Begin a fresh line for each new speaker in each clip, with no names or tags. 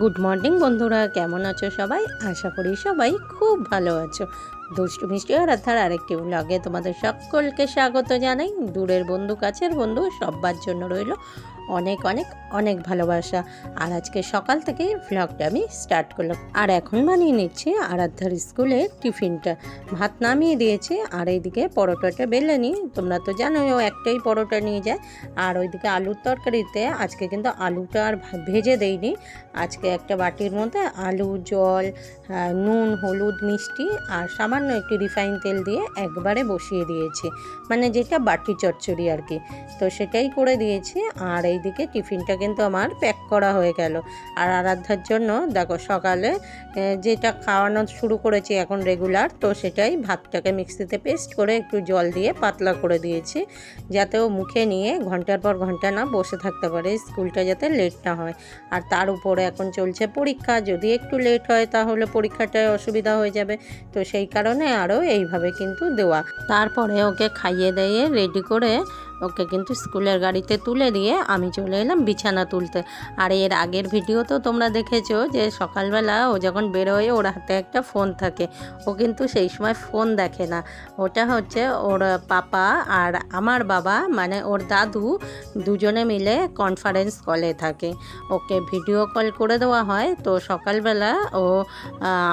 Good morning বন্ধুরা। কেমন আছো সবাই? আশা করি সবাই খুব ভালো আছো। দুষ্টু মিষ্টি আর আধার আরেকটি ব্লগে তোমাদের সকলকে স্বাগত জানাই। দূরের বন্ধু, কাছের বন্ধু, সবার জন্য রইল অনেক অনেক অনেক ভালোবাসা। আর আজকে সকাল থেকেই ভ্লগটা আমি স্টার্ট করলাম। আর এখন বানিয়ে নিচ্ছি আরাধ্যার স্কুলের টিফিনটা। ভাত নামিয়ে দিয়েছি, আর এইদিকে পরোটাটা বেলে নিই। তোমরা তো জানোই ও একটাই পরোটা নিয়ে যায়। আর ওইদিকে আলুর তরকারিতে আজকে কিন্তু আলুটা আর ভেজে দেইনি। আজকে একটা বাটির মধ্যে আলু, জল নুন, হলুদ, মিষ্টি আর সামান্য একটু রিফাইন তেল দিয়ে একবারে বসিয়ে দিয়েছি। মানে যেটা বাটি চচ্চড়ি আর কি। তো সেটাই করে দিয়েছি। আর এইদিকে টিফিনটা কিন্তু আমার প্যাক করা হয়ে গেল। আর আরাধ্যার জন্য দেখো সকালে যেটা খাওয়ানো শুরু করেছি এখন রেগুলার তো সেটাই ভাতটাকে মিক্সিতে পেস্ট করে একটু জল দিয়ে পাতলা করে দিয়েছি, যাতে ও মুখে নিয়ে ঘণ্টার পর ঘণ্টা না বসে থাকতে পারে, স্কুলটা যাতে লেট না হয়। আর তার উপরে এখন চলছে পরীক্ষা, যদি একটু লেট হয় তাহলে পরীক্ষাটায় অসুবিধা হয়ে যাবে, তো সেই কারণে আরও এইভাবে কিন্তু দেওয়া। তারপরে ওকে খাইয়ে দিয়ে রেডি করে ওকে কিন্তু স্কুলের গাড়িতে তুলে দিয়ে আমি চলে এলাম বিছানা তুলতে। আর এর আগের ভিডিও তো তোমরা দেখেছ যে সকালবেলা ও যখন বেরোয় ওর হাতে একটা ফোন থাকে, ও কিন্তু সেই সময় ফোন দেখে না। ওটা হচ্ছে ওর পাপা আর আমার বাবা মানে ওর দাদু দুজনে মিলে কনফারেন্স কলে থাকে। ওকে ভিডিও কল করে দেওয়া হয়। তো সকালবেলা ও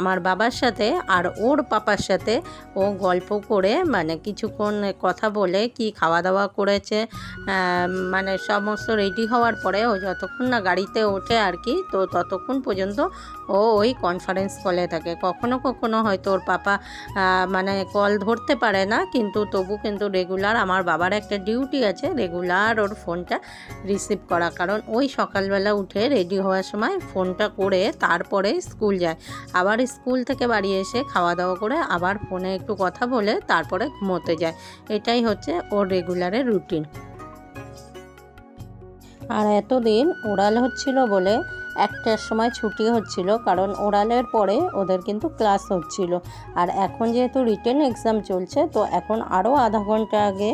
আমার বাবার সাথে আর ওর পাপার সাথে ও গল্প করে মানে কিছুক্ষণ কথা বলে কি খাওয়া দাওয়া করেছে আহ, মানে সমস্ত রেডি হওয়ার পরে ও যতক্ষণ না গাড়িতে ওঠে আর কি তো ততক্ষণ পর্যন্ত ও ওই কনফারেন্স কলে থাকে। কখনো কখনো হয়তো ওর পাপা মানে কল ধরতে পারে না কিন্তু তবু কিন্তু রেগুলার আমার বাবার একটা ডিউটি আছে রেগুলার ওর ফোনটা রিসিভ করা। কারণ ওই সকালবেলা উঠে রেডি হওয়ার সময় ফোনটা করে তারপরে স্কুল যায়। আবার স্কুল থেকে বাড়ি এসে খাওয়া দাওয়া করে আবার ফোনে একটু কথা বলে তারপরে ঘুমোতে যায়। এটাই হচ্ছে ওর রেগুলারের রুটিন আর এতদিন ওরাল হচ্ছিল বলে একটার সময় ছুটি হচ্ছিল, কারণ ওরালের পরে ওদের কিন্তু ক্লাস হচ্ছিল। আর এখন যেহেতু রিটেন এক্সাম চলছে, তো এখন আরও আধা ঘণ্টা আগে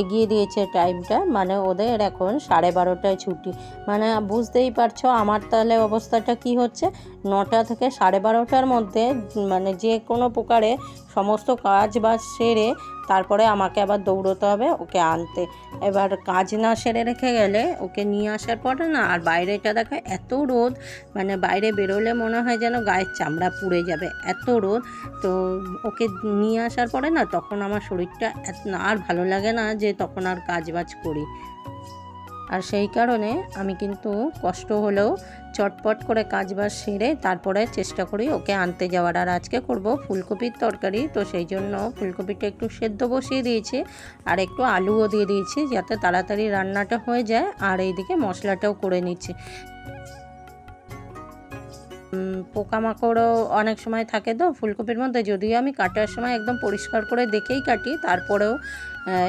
এগিয়ে দিয়েছে টাইমটা মানে ওদের এখন সাড়ে বারোটায় ছুটি। মানে বুঝতেই পারছ আমার তাহলে অবস্থাটা কি হচ্ছে? নটা থেকে সাড়ে বারোটার মধ্যে মানে যে কোনো প্রকারে সমস্ত কাজ বাজ সেরে তারপরে আমাকে আবার দৌড়তে হবে, ওকে আনতে। এবার কাজ না সেরে রেখে গেলে ওকে নিয়ে আসার পরে না, আর বাইরেটা দেখো এত রোদ মানে বাইরে বেরোলে মনে হয় যেন গায়ের চামড়া পুড়ে যাবে, এত রোদ। তো ওকে নিয়ে আসার পরে না, তখন আমার শরীরটা আর ভালো লাগে না যে তখন আর কাজ বাজ করি। আর সেই কারণে আমি কিন্তু কষ্ট হলেও চটপট করে কাজ বাজ সেরে তারপরে চেষ্টা করি ওকে আনতে যাওয়ার। আর আজকে করব ফুলকপির তরকারি, তো সেই জন্য ফুলকপিটা একটু সেদ্ধ বসিয়ে দিয়েছি আর একটু আলুও দিয়ে দিয়েছি যাতে তাড়াতাড়ি রান্নাটা হয়ে যায়। আর এইদিকে মশলাটাও করে নিচ্ছি। পোকামাকড়ও অনেক সময় থাকে তো ফুলকপির মধ্যে, যদিও আমি কাটার সময় একদম পরিষ্কার করে দেখেই কাটি, তারপরেও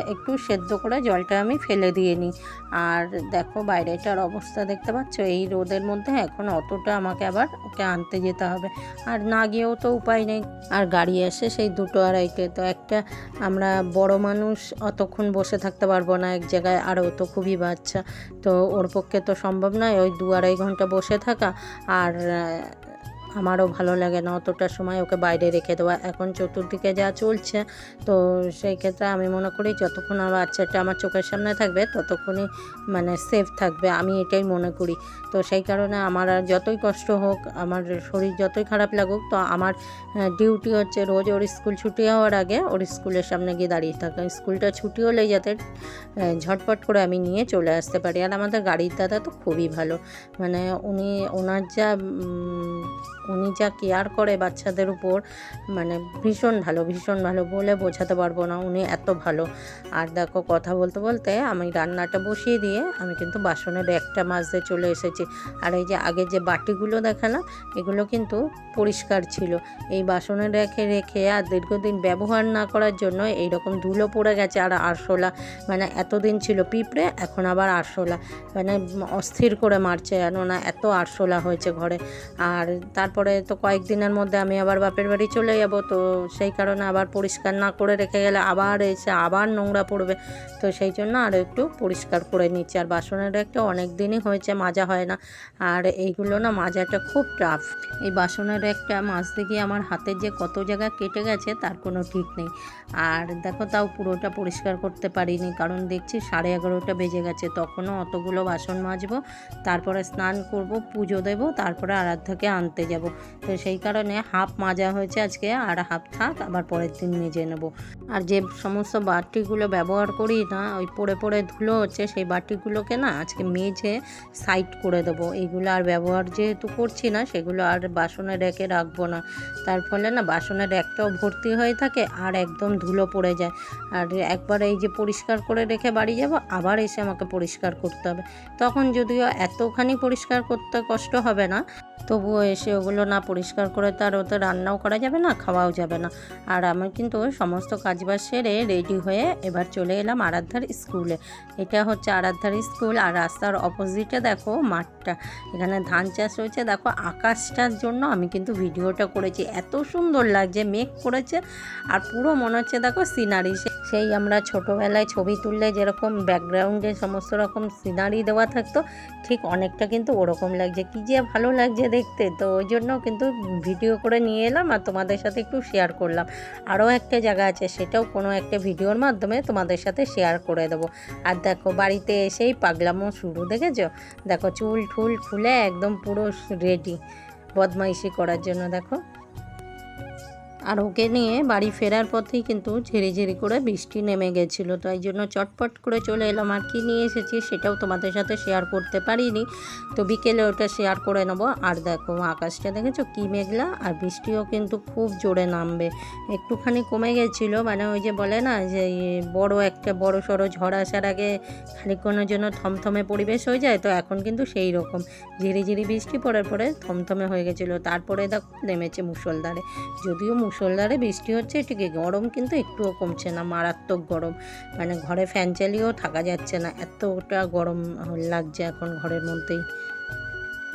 একটু সেদ্ধ করে জলটা আমি ফেলে দিয়ে নিই। আর দেখো বাইরেটার অবস্থা দেখতে পাচ্ছ? এই রোদের মধ্যে এখন অতটা আমাকে আবার ওকে আনতে যেতে হবে। আর না গিয়েও তো উপায় নেই। আর গাড়ি এসে সেই দুটো আড়াইটে। তো একটা আমরা বড় মানুষ, অতক্ষণ বসে থাকতে পারব না। এক জায়গায় আর ও তো খুবই বাচ্চা। তো ওর পক্ষে তো সম্ভব নয় ওই দু আড়াই ঘণ্টা বসে থাকা। আর আমারও ভালো লাগে না অতটা সময় ওকে বাইরে রেখে দেওয়া। এখন চতুর্দিকে যা চলছে, তো সেই ক্ষেত্রে আমি মনে করি যতক্ষণ আমার বাচ্চাটা আমার চোখের সামনে থাকবে, ততক্ষণই মানে সেফ থাকবে, আমি এটাই মনে করি। তো সেই কারণে আমার আর যতই কষ্ট হোক, আমার শরীর যতই খারাপ লাগুক, তো আমার ডিউটি হচ্ছে রোজ ওর স্কুল ছুটি হওয়ার আগে ওর স্কুলের সামনে গিয়ে দাঁড়িয়ে থাকা। স্কুলটা ছুটি হলেই যাতে ঝটপট করে আমি নিয়ে চলে আসতে পারি। আর আমাদের গাড়ির দাদা তো খুবই ভালো। মানে উনি, ওনার যা উনি যা কেয়ার করে বাচ্চাদের উপর মানে ভীষণ ভালো ভীষণ ভালো বলে বোঝাতে পারব না উনি এত ভালো। আর দেখো কথা বলতে বলতে আমি রান্নাটা বসিয়ে দিয়ে আমি কিন্তু বাসনের একটা মাজতে চলে এসেছি। আর এই যে আগে যে বাটিগুলো দেখালাম, এগুলো কিন্তু পরিষ্কার ছিল। এই বাসনে রেখে রেখে আর দীর্ঘদিন ব্যবহার না করার জন্য এই রকম ধুলো পড়ে গেছে আর আরশোলা। মানে এতদিন ছিল পিঁপড়ে, এখন আবার আরশোলা। মানে অস্থির করে মারছে, কেননা এত আরশোলা হয়েছে ঘরে। আর তারপরে তারপরে তো কয়েকদিনের মধ্যে আমি আবার বাপের বাড়ি চলে যাব, তো সেই কারণে আবার পরিষ্কার না করে রেখে গেলে আবার এসে আবার নোংরা পড়বে। তো সেই জন্য আরও একটু পরিষ্কার করে নিচ্ছি। আর বাসনের একটা অনেক দিনই হয়েছে, মাজা হয় না। আর এইগুলো না মাজাটা খুব টাফ এই বাসনের একটা মাজতে গিয়ে আমার হাতের যে কত জায়গা কেটে গেছে, তার কোনো ঠিক নেই। আর দেখো তাও পুরোটা পরিষ্কার করতে পারিনি, কারণ দেখছি সাড়ে এগারোটা বেজে গেছে। তখনও অতগুলো বাসন মাজবো, তারপরে স্নান করব, পুজো দেব, তারপরে আরাধ্যাকে আনতে যাব। তো সেই কারণে হাফ মাজা হয়েছে আজকে আর হাফ থাক, আবার পরের দিন মেজে নেব। আর যে সমস্ত বাটিগুলো ব্যবহার করি না, ওই পড়ে পড়ে ধুলো হচ্ছে, সেই বাটিগুলোকে না আজকে মেজে সাইড করে দেবো। এইগুলো আর ব্যবহার যেহেতু করছি না, সেগুলো আর বাসনে রেখে রাখব না। তার ফলে না বাসনের র্যাকটাও ভর্তি হয়ে থাকে আর একদম ধুলো পড়ে যায়। আর একবার এই যে পরিষ্কার করে রেখে বাড়ি যাব, আবার এসে আমাকে পরিষ্কার করতে হবে। তখন যদিও এতখানি পরিষ্কার করতে কষ্ট হবে না তবুও এসে ওগুলো না পরিষ্কার করে তো আর ওতে রান্নাও করা যাবে না, খাওয়াও যাবে না। আর আমি কিন্তু সমস্ত কাজবাজ সেরে রেডি হয়ে এবার চলে এলাম আরাধ্যার স্কুলে এটা হচ্ছে আরাধ্যার স্কুল আর রাস্তার অপোজিটে দেখো মাঠটা। এখানে ধান চাষ হয়েছে। দেখো আকাশটার জন্য আমি কিন্তু ভিডিওটা করেছি। এত সুন্দর লাগছে, মেঘ করেছে আর পুরো মনে হচ্ছে দেখো সিনারি সেই আমরা ছোটোবেলায় ছবি তুললে যেরকম ব্যাকগ্রাউন্ডে সমস্ত রকম সিনারি দেওয়া থাকতো, ঠিক অনেকটা কিন্তু ওরকম লাগছে। কী যে ভালো লাগছে দেখতে, তো ওই জন্য কিন্তু ভিডিও করে নিয়ে এলাম আর তোমাদের সাথে একটু শেয়ার করলাম। আরও একটা জায়গা আছে, সেটাও কোনো একটা ভিডিওর মাধ্যমে তোমাদের সাথে শেয়ার করে দেবো। আর দেখো, বাড়িতে এসেই পাগলামো শুরু, দেখেছ? দেখো চুল ঠুল খুলে একদম পুরো রেডি বদমাইশি করার জন্য, দেখো। আর ওকে নিয়ে বাড়ি ফেরার পথেই কিন্তু ঝিরিঝিরি করে বৃষ্টি নেমে গেছিল। তাই জন্য চটপট করে চলে এলাম। আর কি নিয়ে এসেছি সেটাও তোমাদের সাথে শেয়ার করতে পারিনি। তো বিকেলে ওটা শেয়ার করে নেব। আর দেখো, আকাশটা দেখেছ? কি মেঘলা। আর বৃষ্টিও কিন্তু খুব জোরে নামবে। একটুখানি কমে গেছিল। মানে ওই যে বলে না, যে বড় একটা বড় সড়ো ঝড় আসার আগে খানিকক্ষণের জন্য থমথমে পরিবেশ হয়ে যায়। তো এখন কিন্তু সেই রকম। ঝিরিঝিরি বৃষ্টি পড়ার পরে থমথমে হয়ে গেছিল। তারপরে দেখো, নেমেছে মুসলধারে যদিও মুসলধারে বৃষ্টি হচ্ছে ঠিকই গরম কিন্তু একটুও কমছে না, মারাত্মক গরম। মানে ঘরে ফ্যান চালিয়েও থাকা যাচ্ছে না, এতটা গরম লাগছে এখন ঘরের মধ্যেই।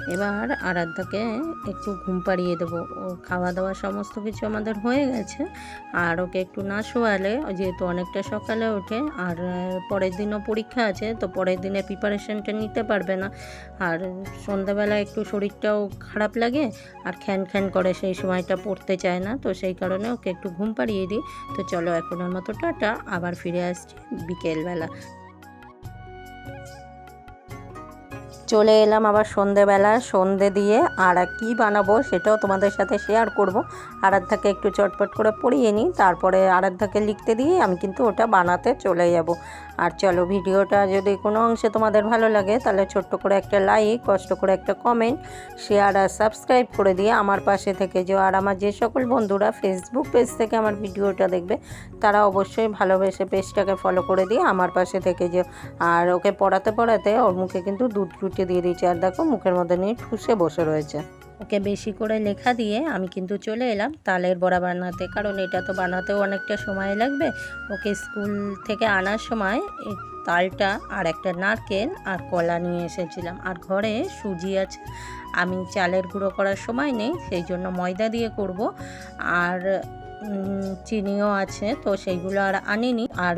এবার আরাধ্যাকে একটু ঘুম পাড়িয়ে দেবো। ও খাওয়া দাওয়া সমস্ত কিছু আমাদের হয়ে গেছে। আর ওকে একটু না শোয়ালে, যেহেতু অনেকটা সকালে ওঠে, আর পরের দিনও পরীক্ষা আছে, তো পরের দিনে প্রিপারেশনটা নিতে পারবে না। আর সন্ধ্যাবেলা একটু শরীরটাও খারাপ লাগে, আর খ্যান খ্যান করে সেই সময়টা পড়তে চায় না, তো সেই কারণে ওকে একটু ঘুম পাড়িয়ে দিই। তো চলো এখন এখনের মতো টাটা, আবার ফিরে আসছি বিকেলবেলা। চলে এলাম আবার সন্ধেবেলা। সন্ধে দিয়ে আর কি বানাবো সেটাও তোমাদের সাথে শেয়ার করব। আরাধ্যাকে একটু চটপট করে পড়িয়ে নিই, তারপরে আরাধ্যাকে লিখতে দিয়ে আমি কিন্তু ওটা বানাতে চলে যাব। আর চলো ভিডিওটা যদি কোনো অংশে তোমাদের ভালো লাগে, তাহলে ছোট্ট করে একটা লাইক কষ্ট করে একটা কমেন্ট শেয়ার আর সাবস্ক্রাইব করে দিয়ে আমার পাশে থেকে যে আর আমার যে সকল বন্ধুরা ফেসবুক পেজ থেকে আমার ভিডিওটা দেখবে, তারা অবশ্যই ভালোবেসে পেজটাকে ফলো করে দিয়ে আমার পাশে থেকে যে আর ওকে পড়াতে পড়াতে ওর মুখে কিন্তু দুধ রুটি দিয়ে দিয়েছে। আর দেখো মুখের মধ্যে নিয়ে ঠুসে বসে রয়েছে। ওকে বেশি করে লেখা দিয়ে আমি কিন্তু চলে এলাম তালের বড়া বানাতে। কারণ এটা তো বানাতেও অনেকটা সময় লাগবে। ওকে স্কুল থেকে আনার সময় তালটা আর একটা নারকেল আর কলা নিয়ে এসেছিলাম। আর ঘরে সুজি আছে। আমি চালের গুঁড়ো করার সময় নেই, সেই জন্য ময়দা দিয়ে করব। আর চিনিও আছে, তো সেইগুলো আর আনিনি। আর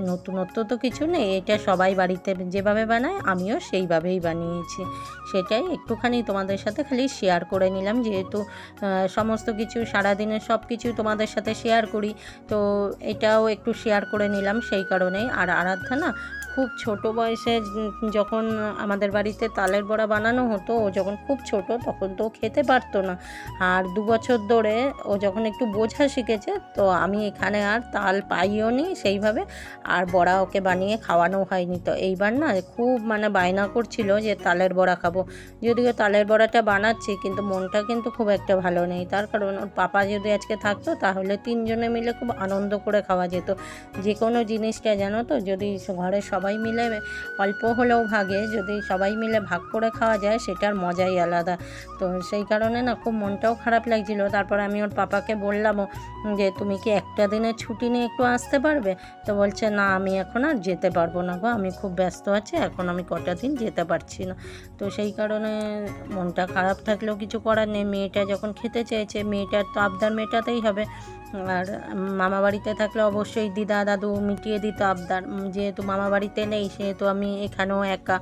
নতুনত্ব তো কিছু নেই, এটা সবাই বাড়িতে যেভাবে বানায়, আমিও সেইভাবেই বানিয়েছি। সেটাই একটুখানি তোমাদের সাথে খালি শেয়ার করে নিলাম। যেহেতু সমস্ত কিছু সারাদিনের সব কিছু তোমাদের সাথে শেয়ার করি, তো এটাও একটু শেয়ার করে নিলাম সেই কারণেই। আর আরাধ্যা না খুব ছোট বয়সে যখন আমাদের বাড়িতে তালের বড়া বানানো হতো, ও যখন খুব ছোট তখন তো খেতে পারতো না। আর দু বছর ধরে ও যখন একটু বোঝা শিখেছে, তো আমি এখানে আর তাল পাইও নি সেইভাবে, আর বড়া ওকে বানিয়ে খাওয়ানো হয়নি। তো এইবার না খুব মানে বায়না করছিল যে তালের বড়া খাব। যদিও তালের বড়াটা বানাচ্ছি, কিন্তু মনটা কিন্তু খুব একটা ভালো নেই। তার কারণ ওর পাপা যদি আজকে থাকতো, তাহলে তিনজনে মিলে খুব আনন্দ করে খাওয়া যেত। যে কোনো জিনিসটা জানো তো, যদি ঘরে সবাই মিলে অল্প হলেও ভাগে, যদি সবাই মিলে ভাগ করে খাওয়া যায়, সেটার মজাই আলাদা। তো সেই কারণে না খুব মনটাও খারাপ লাগছিল। তারপর আমি ওর পাপাকে বললামও যে, তুমি কি একটা দিনের ছুটি নিয়ে একটু আসতে পারবে? তো বলছে, না, আমি এখন আর যেতে পারব না গো। আমি খুব ব্যস্ত আছি, এখন আমি কটা দিন যেতে পারছি না। তো সেই কারণে মনটা খারাপ থাকলেও কিছু করার নেই। মেয়েটা যখন খেতে চেয়েছে, মেয়েটার তো আবদার মেটাতেই হবে। আর মামা বাড়িতে থাকলে অবশ্যই দিদা দাদু মিটিয়ে দিত আবদার। যেহেতু মামা বাড়িতে নেই, সেহেতু আমি এখানেও একা।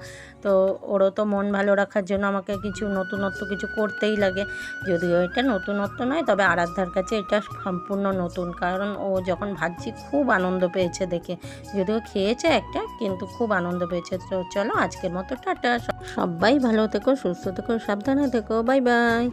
তো ওরও তো মন ভালো রাখার জন্য আমাকে কিছু নতুনত্ব কিছু করতেই লাগে। যদিও এটা নতুনত্ব নয়, তবে আরাধ্যার কাছে এটা সম্পূর্ণ নতুন। কারণ ও যখন ভাবছি, খুব আনন্দ পেয়েছে দেখে। যদিও খেয়েছে একটা, কিন্তু খুব আনন্দ পেয়েছে। তো চলো, আজকের মতো টাটা। সবাই ভালো থেকো, সুস্থ থেকো, সাবধানে থেকো। Bye bye.